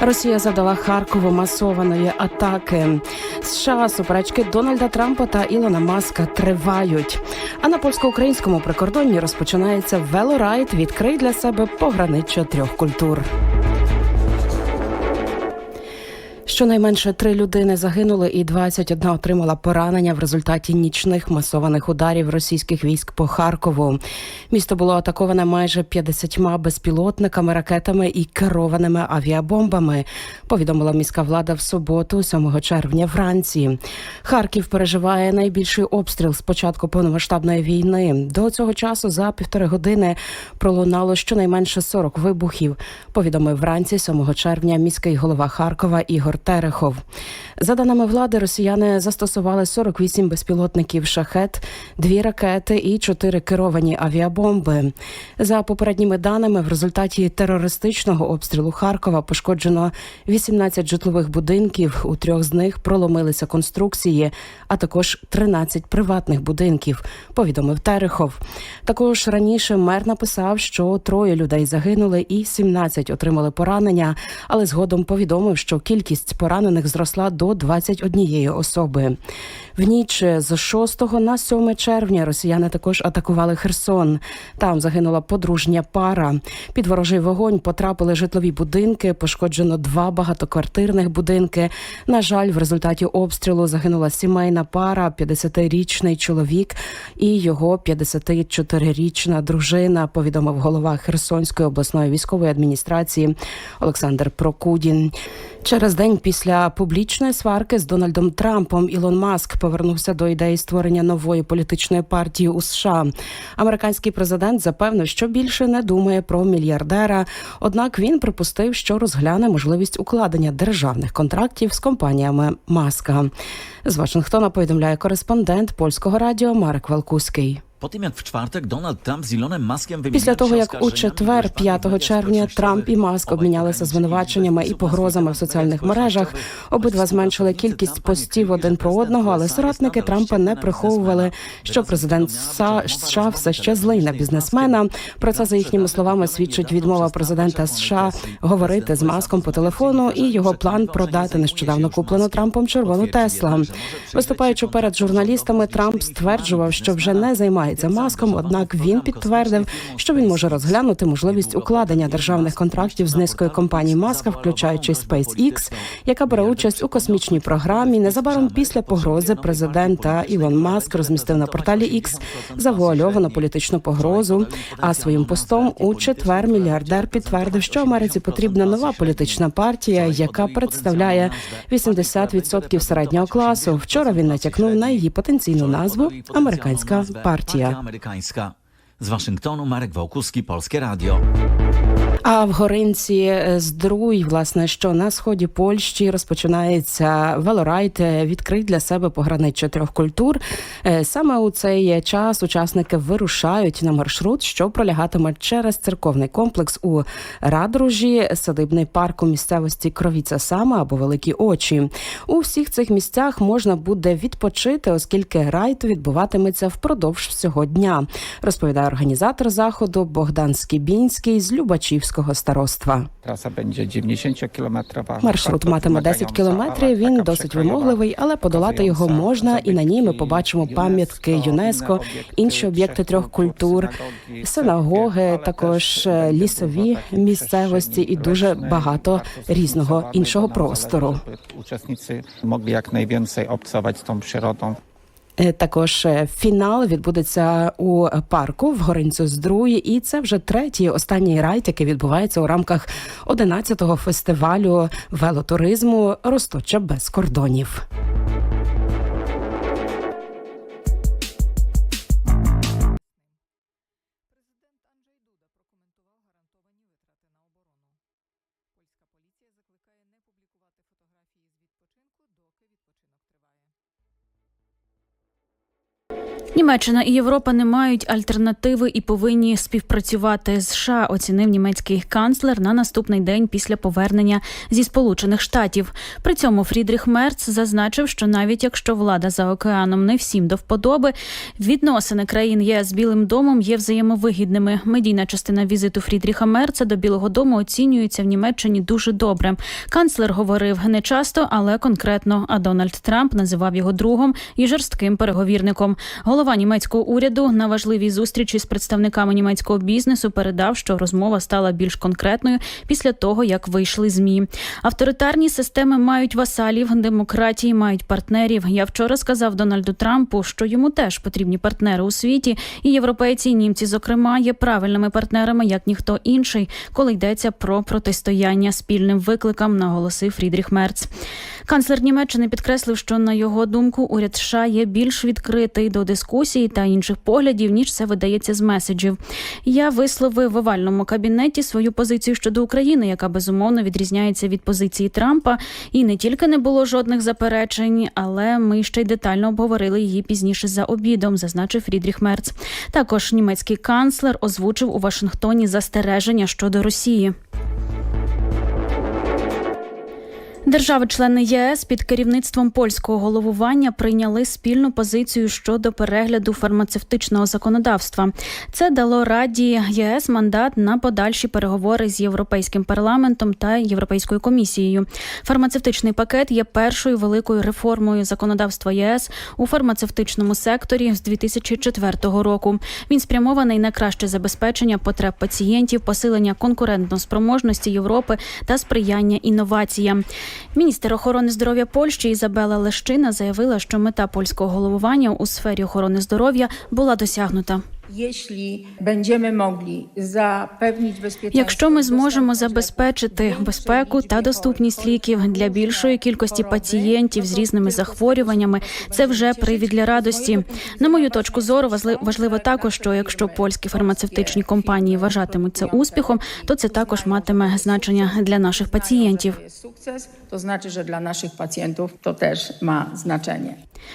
Росія задала Харкову масованої атаки. США суперечки Дональда Трампа та Ілона Маска тривають. А на польсько-українському прикордонні розпочинається велорайд. Відкрий для себе пограниччя трьох культур. Щонайменше три людини загинули, і 21 отримала поранення в результаті нічних масованих ударів російських військ по Харкову. Місто було атаковане майже 50 безпілотниками, ракетами і керованими авіабомбами. Повідомила міська влада в суботу, 7 червня, вранці. Харків переживає найбільший обстріл з початку повномасштабної війни. До цього часу за півтори години пролунало щонайменше 40 вибухів. Повідомив вранці 7 червня міський голова Харкова Ігор Терехов. За даними влади, росіяни застосували 48 безпілотників шахет, дві ракети і чотири керовані авіабомби. За попередніми даними, в результаті терористичного обстрілу Харкова пошкоджено 18 житлових будинків. У трьох з них проломилися конструкції, а також 13 приватних будинків. Повідомив Терехов. Також раніше мер написав, що троє людей загинули і 17 отримали поранення, але згодом повідомив, що кількість поранених зросла до 21 особи. В ніч з 6 на 7 червня росіяни також атакували Херсон. Там загинула подружня пара. Під ворожий вогонь потрапили житлові будинки. Пошкоджено два багатоквартирних будинки. На жаль, в результаті обстрілу загинула сімейна пара, 50-річний чоловік і його 54-річна дружина. Повідомив голова Херсонської обласної військової адміністрації Олександр Прокудін. Через день після публічної сварки з Дональдом Трампом Ілон Маск повернувся до ідеї створення нової політичної партії у США. Американський президент запевнив, що більше не думає про мільярдера. Однак він припустив, що розгляне можливість укладення державних контрактів з компаніями Маска. З Вашингтона повідомляє кореспондент польського радіо Марек Валкуський. Jak w czwartek Donald Trump z Elonem Після того, як у четвер, 5 червня, Трамп і Маск обмінялися звинуваченнями і погрозами в соціальних мережах. Обидва зменшили кількість постів один про одного, але соратники Трампа не приховували, що президент США США все ще злий на бізнесмена. Про це за їхніми словами свідчить відмова президента США говорити з маском по телефону і його план продати нещодавно куплену Трампом червону Тесла. Виступаючи перед журналістами, Трамп стверджував, що вже не займає займається маском. Однак він підтвердив, що він може розглянути можливість укладення державних контрактів з низкою компаній Маска, включаючи SpaceX, яка бере участь у космічній програмі. Незабаром після погрози президента Ілон Маск розмістив на порталі X завуальовану політичну погрозу. А своїм постом у четвер мільярдер підтвердив, що Америці потрібна нова політична партія, яка представляє 80% середнього класу. Вчора він натякнув на її потенційну назву Американська партія. Amerykańska. Z Waszyngtonu Marek Wałkuski, Polskie Radio. А в Горинці е, Здруй, власне, що на сході Польщі розпочинається велорайд е, відкрий для себе пограниччя трьох культур. Е, Саме у цей час учасники вирушають на маршрут, що пролягатиме через церковний комплекс у Радружі, садибний парк у місцевості Кровіця Сама або Великі Очі. У всіх цих місцях можна буде відпочити, оскільки райд відбуватиметься впродовж всього дня. Розповідає організатор заходу Богдан Скібінський з Любачівського староства. Trasa będzie 90-kilometrowa. Маршрут матиме 10 кілометрів. Він досить вимогливий, але подолати його можна. І на ній ми побачимо пам'ятки ЮНЕСКО, інші об'єкти трьох культур, синагоги, також е, лісові місцевості і дуже багато різного іншого простору. Uczestnicy mogli jak najwięcej obcować z tą przyrodą. Е, Також е, фінал відбудеться у парку в Горинцю Здруї, і це вже третій останній райд, який відбувається у рамках 11-го фестивалю велотуризму Росточа без кордонів. Німеччина і Європа не мають альтернативи і повинні співпрацювати з США. Оцінив німецький канцлер на наступний день після повернення зі Сполучених Штатів. При цьому Фрідріх Мерц зазначив, що навіть якщо влада за океаном не всім до вподоби, відносини країн ЄС з Білим домом є взаємовигідними. Медійна частина візиту Фрідріха Мерца до Білого Дому оцінюється в Німеччині дуже добре. Канцлер говорив не часто, але конкретно. А Дональд Трамп називав його другом і жорстким переговірником. Голова німецького уряду на важливій зустрічі з представниками німецького бізнесу передав, що розмова стала більш конкретною після того, як вийшли змі. Авторитарні системи мають васалів, демократії мають партнерів. Я вчора сказав Дональду Трампу, що йому теж потрібні партнери у світі, і європейці, і німці, зокрема, є правильними партнерами, як ніхто інший, коли йдеться про протистояння спільним викликам, наголосив Фрідріх Мерц. Канцлер Німеччини підкреслив, що на його думку уряд США є більш відкритий до дискусії та інших поглядів, ніж це видається з меседжів. Я висловив в овальному кабінеті свою позицію щодо України, яка безумовно відрізняється від позиції Трампа. І не тільки не було жодних заперечень, але ми ще й детально обговорили її пізніше за обідом, зазначив Фрідріх Мерц. Також німецький канцлер озвучив у Вашингтоні застереження щодо Росії. Держави-члени ЄС під керівництвом польського головування прийняли спільну позицію щодо перегляду фармацевтичного законодавства. Це дало Раді ЄС мандат на подальші переговори з європейським парламентом та європейською комісією. Фармацевтичний пакет є першою великою реформою законодавства ЄС у фармацевтичному секторі з 2004 року. Він спрямований на краще забезпечення потреб пацієнтів, посилення конкурентноспроможності Європи та сприяння інноваціям. Міністр охорони здоров'я Польщі Ізабела Лещина заявила, що мета польського головування у сфері охорони здоров'я була досягнута. Якщо ми зможемо забезпечити безпеку та доступність ліків для більшої кількості пацієнтів з різними захворюваннями, це вже привід для радості. На мою точку зору, важли- важливо також, що якщо польські фармацевтичні компанії вважатимуть це успіхом, то це також матиме значення для наших пацієнтів. sukces, to znaczy, że dla naszych pacjentów to też ma.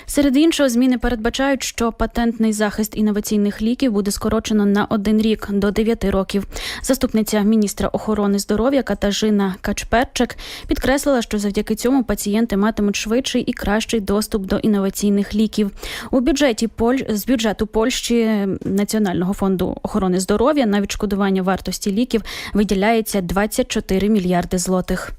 Серед іншого, зміни передбачають, що патентний захист інноваційних ліків буде скорочено на один рік до 9 років. Заступниця міністра охорони здоров'я Катажина Качперчик підкреслила, що завдяки цьому пацієнти матимуть швидший і кращий доступ до інноваційних ліків. У бюджеті Поль з бюджету Польщі Національного фонду охорони здоров'я на відшкодування вартості ліків виділяється 24 мільярди злотих.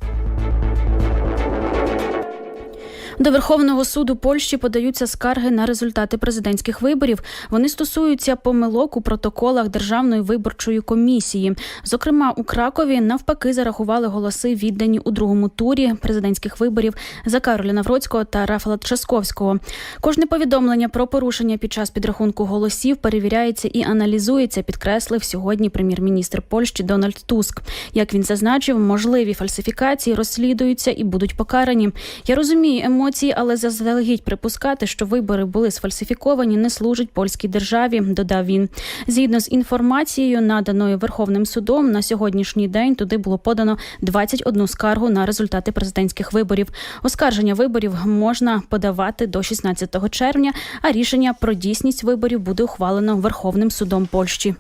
До Верховного суду Польщі подаються скарги на результати президентських виборів. Вони стосуються помилок у протоколах Державної виборчої комісії. Зокрема, у Кракові навпаки зарахували голоси, віддані у другому турі президентських виборів за Кароля Навроцького та Рафала Трашковського. Кожне повідомлення про порушення під час підрахунку голосів перевіряється і аналізується. Підкреслив сьогодні прем'єр-міністр Польщі Дональд Туск. Як він зазначив, можливі фальсифікації розслідуються і будуть покарані. Я розумію емоції, але заздалегідь припускати, що вибори були сфальсифіковані, не служить польській державі. Додав він. Згідно з інформацією, наданою Верховним судом, на сьогоднішній день туди було подано 21 скаргу на результати президентських виборів. Оскарження виборів можна подавати до 16 червня, а рішення про дійсність виборів буде ухвалено Верховним судом Польщі.